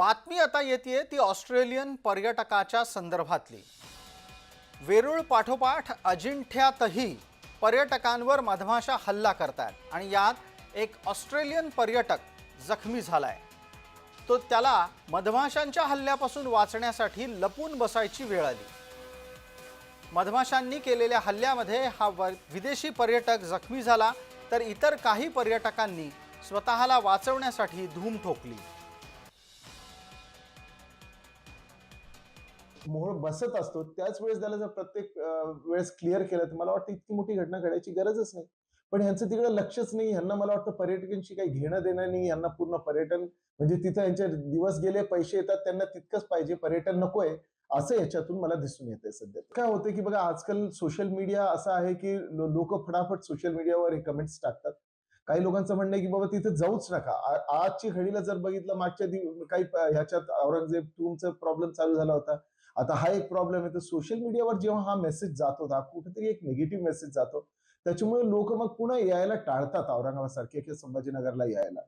बातमी आता येते ती ऑस्ट्रेलियन पर्यटकाच्या संदर्भातली. वेरूळ पाठोपाठ अजिंठ्यातही पर्यटकांवर मधमाशा हल्ला करतात आणि यात एक ऑस्ट्रेलियन पर्यटक जखमी झालाय. तो त्याला मधमाशांच्या हल्ल्यापासून वाचण्यासाठी लपून बसायची वेळ आली. मधमाशांनी केलेल्या हल्ल्यामध्ये हा व- विदेशी पर्यटक जखमी झाला तर इतर काही पर्यटकांनी स्वतःला वाचवण्यासाठी धूम ठोकली. मोहळ बसत असतो त्याच वेळेस त्याला जर प्रत्येक वेळेस क्लिअर केलं तर मला वाटतं इतकी मोठी घटना घडायची गरजच नाही. पण ह्यांचं तिकडे लक्षच नाही यांना मला वाटतं पर्यटकांशी काही घेणं देणं नाही यांना पूर्ण पर्यटन म्हणजे तिथं यांचे दिवस गेले पैसे येतात त्यांना तितकंच पाहिजे पर्यटन नकोय असं याच्यातून मला दिसून येते सध्या. काय होतं की बघा आजकाल सोशल मीडिया असं आहे की लोक फटाफट सोशल मीडियावर हे कमेंट्स टाकतात. काही लोकांचं म्हणणं आहे की बाबा तिथे जाऊच नका. आजची घडीला जर बघितलं मागच्या दिव- काही ह्याच्यात औरंगजेब तुमचा प्रॉब्लेम चालू झाला होता. आता हा एक प्रॉब्लेम आहे. तर सोशल मीडियावर जेव्हा हा मेसेज जात होता कुठेतरी एक निगेटिव्ह मेसेज जातो. त्याच्यामुळे लोक मग पुन्हा यायला टाळतात औरंगाबाद सारखे किंवा संभाजीनगरला यायला.